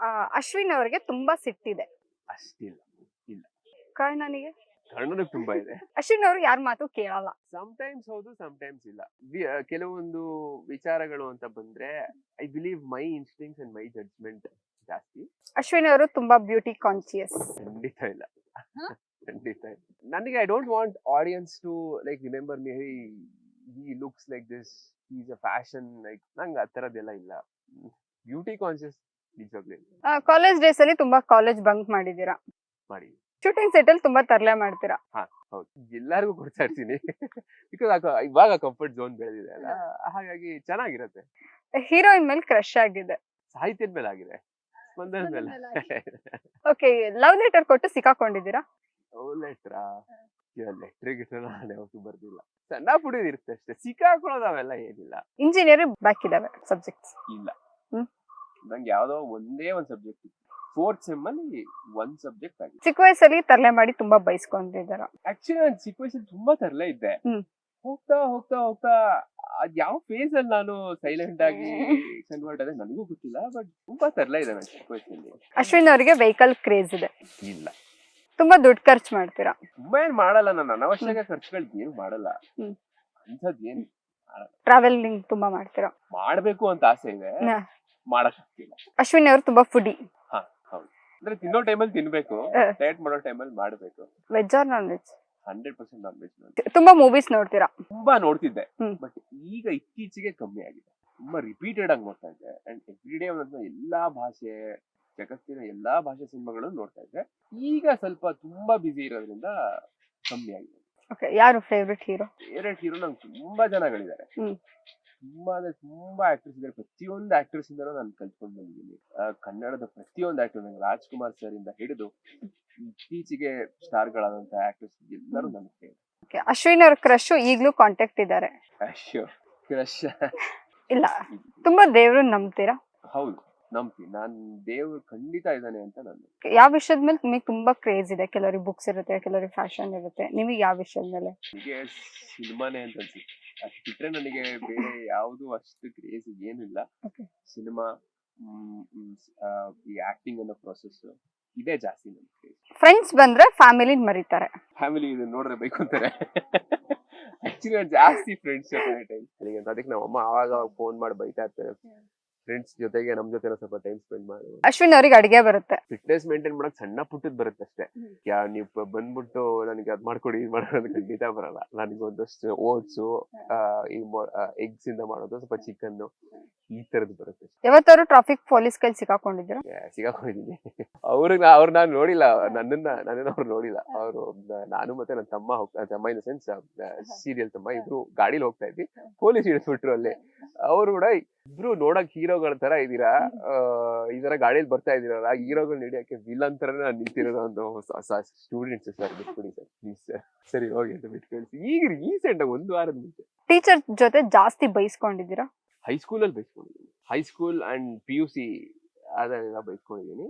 ಆ, ಅಶ್ವಿನ್ ಅವರಿಗೆ ತುಂಬಾ ಸಿಟ್ಟಿದೆ. ಅಷ್ಟಿಲ್ಲ ಇಲ್ಲ. ಕರ್ಣನಿಗೆ? ಕರ್ಣನಿಗೆ ತುಂಬಾ ಇದೆ. ಅಶ್ವಿನ್ ಅವರು ಯಾರ ಮಾತು ಕೇಳಲ್ಲ. ಟೈಮ್ಸ್ ಹೌದು ಟೈಮ್ಸ್ ಇಲ್ಲ. ವಿ- ಕೆಲವೊಂದು ವಿಚಾರಗಳು ಅಂತ ಬಂದ್ರೆ I believe my instincts and my judgement ಜಾಸ್ತಿ. ಅಶ್ವಿನ್ ಅವರು ತುಂಬಾ ಬ್ಯೂಟಿ ಕಾನ್ಶಿಯಸ್ ಖಂಡಿತ ಇಲ್ಲ. ಖಂಡಿತ ಇಲ್ಲ. ನನಗೆ I don't want audience to like remember me he looks like this is a fashion like ನಂಗೆ ಆ ಥರದ್ದೆಲ್ಲ ಇಲ್ಲ. ಬ್ಯೂಟಿ ಕಾನ್ಶಿಯಸ್ ನಿಜವಾಗ್ಲೂ. ಕಾಲೇಜ್ ಡೇಸ್ ಅಲ್ಲಿ ತುಂಬಾ ಕಾಲೇಜ್ ಬಂಕ್ ಮಾಡಿದೀರಾ ಮಾಡಿ. ಶೂಟಿಂಗ್ ಸೆಟ್ ಅಲ್ಲಿ ತುಂಬಾ ತರಲೆ ಮಾಡ್ತೀರಾ? ಹೌದು. ಎಲ್ಲರಿಗೂ ಕೊಡ್ತಾ ಇರ್ತೀನಿ. ಬಿಕಾಸ್ ಇವಾಗ ಕಂಫರ್ಟ್ ಝೋನ್ ಬೆಳೆದಿದೆ ಅಲ್ಲ? ಹಾಗಾಗಿ ಚೆನ್ನಾಗಿರತ್ತೆ. ಹೀರೋಯಿನ್ ಮೇಲೆ ಕ್ರಶ್ ಆಗಿದೆ. ಸಾಹಿತ್ಯದ ಮೇಲೆ ಆಗಿದೆ. ಸ್ಪಂದನ ಮೇಲೆ ಓಕೆ ಲವ್ ಲೆಟರ್ ಕೊಟ್ಟು ಸಿಕ್ಕಾಕೊಂಡಿದ್ದೀರಾ? ಲೆಟ್ರ ಲೆಟ್ರ್ ಗಿಟ್ರ ನಾನು ಯಾವತ್ತೂ ಬರ್ದಿಲ್ಲ. ಸಣ್ಣ ಪುಡಿದಿರುತ್ತೆ ಅಷ್ಟೇ. ಸಿಕ್ಕಾಕೊಳ್ಳೋದು ಅವೆಲ್ಲ ಏನಿಲ್ಲ. ಇಂಜಿನಿಯರಿಂಗ್ ಬ್ಯಾಕ್ ಇದಾವೆ ಸಬ್ಜೆಕ್ಟ್ಸ್ ಇಲ್ಲ. ಹ್ಮ್. ನಂಗೆ ಯಾವ್ದೋ ಒಂದೇ ಒಂದ್ ಸಬ್ಜೆಕ್ಟ್ ಫೋರ್ತ್ ಸೆಮ್ ಅಲ್ಲಿ ಒಂದ್ ಸಬ್ಜೆಕ್ಟ್ ಆಗಿದೆ ಚಿಕ್ಕ ವಯಸ್ಸಲ್ಲಿ ತರಲೆ ಮಾಡಿ ತುಂಬಾ ಬೈಸ್ಕೊಂಡಿದ್ದಾರ? ಆಕ್ಚುಲಿ ನಾನು ಚಿಕ್ಕ ವಯಸ್ಸಲ್ಲಿ ತುಂಬಾ ತರಲೆ ಇದ್ದೆ. ಹ್ಮ್. ಹೋಗ್ತಾ ಹೋಗ್ತಾ ಹೋಗ್ತಾ ಅದ್ ಯಾವ ಫೇಸ್ ಅಲ್ಲಿ ನಾನು ಸೈಲೆಂಟ್ ಆಗಿ ಕನ್ವರ್ಟ್ ಆದ್ರೆ ನನಗೂ ಗೊತ್ತಿಲ್ಲ ಬಟ್ ತುಂಬಾ ತರಲೇ ಇದೆ ನಾನು ಚಿಕ್ಕ ವಯಸ್ಸಲ್ಲಿ. ಅಶ್ವಿನ್ ಅವರಿಗೆ ವೆಹಿಕಲ್ ಕ್ರೇಜ್ ಇದೆ. ಇಲ್ಲ. ತುಂಬಾ ದುಡ್ಡು ಖರ್ಚು ಮಾಡ್ತೀರಾ? ತುಂಬಾ ಏನ್ ಮಾಡಲ್ಲ ನಾನು ಅನವಶ್ಯಕ ಖರ್ಚುಗಳು ಏನು ಮಾಡಲ್ಲ. ಹ್ಮ್. ಏನು ಏನ್ ಟ್ರಾವೆಲಿಂಗ್ ತುಂಬಾ ಮಾಡ್ತೀರಾ? ಮಾಡ್ಬೇಕು ಅಂತ ಆಸೆ ಇದೆ. ಮಾಡಕ್ ಆಗ್ತಿಲ್ಲ ಅಶ್ವಿನ್ ಅವರು ತುಂಬಾ ಫುಡಿ ಹಾ ಹೌದು. ಅಂದ್ರೆ ತಿನ್ನೋ ಟೈಮಲ್ಲಿ ತಿನ್ಬೇಕು ಹ. ಡಯಟ್ ಮಾಡೋ ಟೈಮಲ್ಲಿ ಮಾಡಬೇಕು. Veg or non veg hundred percent non veg ತುಂಬಾ ಮೂವೀಸ್ ನೋಡ್ತೀರಾ? ತುಂಬಾ ನೋಡ್ತಿದ್ದೆ ಹ್ಮ್. ಬಟ್ ಈಗ ಇತ್ತೀಚೆಗೆ ಕಮ್ಮಿ ಆಗಿದೆ. ತುಂಬಾ ರಿಪೀಟೆಡ್ ಆಗಿ ನೋಡ್ತಾ ಇದ್ದೆ. ಅಂಡ್ ಎವ್ರಿ ಡೇ ಒಂದೊಂದು ಎಲ್ಲಾ ಭಾಷೆ ಜಗತ್ತಿನ ಎಲ್ಲಾ ಭಾಷೆ ಸಿನಿಮಾಗಳನ್ನು ನೋಡ್ತಾ ಇದ್ದೆ. ಈಗ ಸ್ವಲ್ಪ ತುಂಬಾ ಬಿಸಿ ಇರೋದ್ರಿಂದ ಕಮ್ಮಿ ಆಗಿದೆ. ಓಕೆ ಯಾರು ಫೇವ್ರೆಟ್ ಹೀರೋ ಫೇವ್ರೆಟ್ ಹೀರೋ ನಂಗೆ ತುಂಬಾ ಜನಗಳಿದ್ದಾರೆ. ಹ್ಮ್. ತುಂಬಾ ಅಂದ್ರೆ ತುಂಬಾ ಆಕ್ಟರ್ಸ್ ಇದ್ದಾರೆ ಪ್ರತಿಯೊಂದು ಆಕ್ಟರ್ಸ್ ಇಂದನೂ ನಾನು ಕಲ್ತ್ಕೊಂಡು ಬಂದಿದ್ದೀನಿ. ಕನ್ನಡದ ಪ್ರತಿಯೊಂದು ಆಕ್ಟರ್ ನಂಗೆ ರಾಜ್ಕುಮಾರ್ ಸರ್ ಇಂದ ಹಿಡಿದು ಇತ್ತೀಚೆಗೆ ಸ್ಟಾರ್ ಗಳಾದಂತ ಆಕ್ಟರ್ಸ್ ಎಲ್ಲರೂ ನನಗೆ. ಓಕೆ ಅಶ್ವಿನ್ ಅವ್ರ ಕ್ರಶ್ ಈಗ್ಲೂ ಕಾಂಟ್ಯಾಕ್ಟ್ ಇದ್ದಾರೆ. ಅಯ್ಯೋ ಕ್ರಶ್ ಇಲ್ಲ ತುಂಬಾ ದೇವ್ರು ನಂಬ್ತೀರಾ? ಹೌದು ನಂಬ್ತೀನಿ. ನಾನ್ ದೇವ್ರು ಖಂಡಿತ ಇದ್ದಾನೆ ಅಂತ ನಾನು ಯಾವ ವಿಷಯದ ಮೇಲೆ ನಿಮಗೆ ತುಂಬಾ ಕ್ರೇಜ್ ಇದೆ? ಕೆಲವರಿಗೆ ಬುಕ್ಸ್ ಇರುತ್ತೆ ಕೆಲವರಿಗೆ ಫ್ಯಾಷನ್ ಇರುತ್ತೆ. ನಿಮಗೆ ಯಾವ ವಿಷಯದ ಮೇಲೆ? ಸಿನಿಮಾನೇ ಅಂತ ಅನ್ಸುತ್ತೆ. ಅಷ್ಟು ಬಿಟ್ರೆ ನನಗೆ ಬೇರೆ ಯಾವುದು ಅಷ್ಟು ಕ್ರೇಜ್ ಏನಿಲ್ಲ ಸಿನಿಮಾ ಸಿನಿಮಾ ಈ ಆಕ್ಟಿಂಗ್ ಅನ್ನೋ ಪ್ರೊಸೆಸ್ ಇದೆ ಜಾಸ್ತಿ ನನ್ ಕ್ರೇಜ್ ಫ್ರೆಂಡ್ಸ್ ಬಂದ್ರೆ ಫ್ಯಾಮಿಲಿ ಮರಿತಾರೆ. ಫ್ಯಾಮಿಲಿ ಇದು ನೋಡ್ರೆ ಬೇಕು ಅಂತಾರೆ ಆಕ್ಚುಲಿ ಜಾಸ್ತಿ ಫ್ರೆಂಡ್ಸ್ ಜೊತೆ ಟೈಮ್ ನನಗೆ ಅದಕ್ಕೆ ನಮ್ಮ ಅಮ್ಮ ಆವಾಗ ಫೋನ್ ಮಾಡಿ ಬೈತಾ ಇರ್ತಾರೆ. ಫ್ರೆಂಡ್ಸ್ ಜೊತೆಗೆ ನಮ್ ಜೊತೆ ಸ್ವಲ್ಪ ಟೈಮ್ ಸ್ಪೆಂಡ್ ಮಾಡಿ. ಅಶ್ವಿನ್ ಅವ್ರಿಗೆ ಅಡಿಗೆ ಬರುತ್ತೆ. ಫಿಟ್ನೆಸ್ ಮೇಂಟೈನ್ ಮಾಡಕ್ ಸಣ್ಣ ಪುಟ್ಟದ್ ಬರುತ್ತೆ ಅಷ್ಟೇ. ಯಾ ನೀವ್ ಬಂದ್ಬಿಟ್ಟು ನನಗೆ ಅದ್ ಮಾಡ್ಕೊಡಿ ಇದ್ ಮಾಡೋದು ಖಂಡಿತ ಬರಲ್ಲ. ನನಗೆ ಒಂದಷ್ಟು ಓಟ್ಸು ಈ ಎಗ್ಸ್ ಇಂದ ಮಾಡೋದು ಸ್ವಲ್ಪ ಚಿಕನ್ ಈ ತರದ್ ಬರುತ್ತೆ. ಯಾವತ್ತಾದ್ರು ಟ್ರಾಫಿಕ್ ಪೊಲೀಸ್ ಕೈಲಿ ಸಿಕ್ಕಾಕೊಂಡಿದ್ರು ಸಿಗಾಕೊಂಡಿದ್ದೀನಿ ಅವ್ರಿಗೆ ಅವ್ರು ನಾನು ನೋಡಿಲ್ಲ. ನನ್ನನ್ನ ನನ್ನನ್ನ ಅವ್ರು ನೋಡಿಲ್ಲ. ಅವರು ನಾನು ಮತ್ತೆ ನನ್ನ ತಮ್ಮ ಹೋಗ್ತಾ ತಮ್ಮ ಇನ್ ಸೆನ್ಸ್ ಸೀರಿಯಲ್ ತಮ್ಮ ಇಬ್ರು ಗಾಡಿಲಿ ಹೋಗ್ತಾ ಇದ್ವಿ. ಪೊಲೀಸ್ ಹಿಡಿಸ್ಬಿಟ್ರು ಅಲ್ಲಿ. ಅವ್ರು ಕೂಡ ಇಬ್ರು ನೋಡಕ್ ಹೀರೋಗಳ ತರ ಇದೀರಾ ಈ ತರ ಗಾಡಿಯಲ್ಲಿ ಬರ್ತಾ ಇದೀರಲ್ಲ ಹೀರೋಗಳನ್ನ ಹಿಡಿಯಕ್ಕೆ ವಿಲನ್ ತರ ನಿಂತಿರೋದು ಒಂದು ಸ್ಟೂಡೆಂಟ್ಸ್ ಸರ್ ಬಿಟ್ಕೊಡಿ ಸರ್ ಪ್ಲೀಸ್ ಸರ್. ಸರಿ ಹೋಗಿ ಅಂತ ಬಿಟ್ಟು ಕಳಿಸಿ. ಈಗ ರೀಸೆಂಟ್ ಆಗಿ ಒಂದು ವಾರದ ಮುಂಚೆ. ಟೀಚರ್ ಜೊತೆ ಜಾಸ್ತಿ ಬೈಸ್ಕೊಂಡಿದ್ದೀರಾ? ಹೈಸ್ಕೂಲಲ್ಲಿ ಬೈಸ್ಕೊಂಡಿದ್ದೀನಿ high school and P U C ಅದನ್ನೆಲ್ಲ ಬೈಸ್ಕೊಂಡಿದ್ದೀನಿ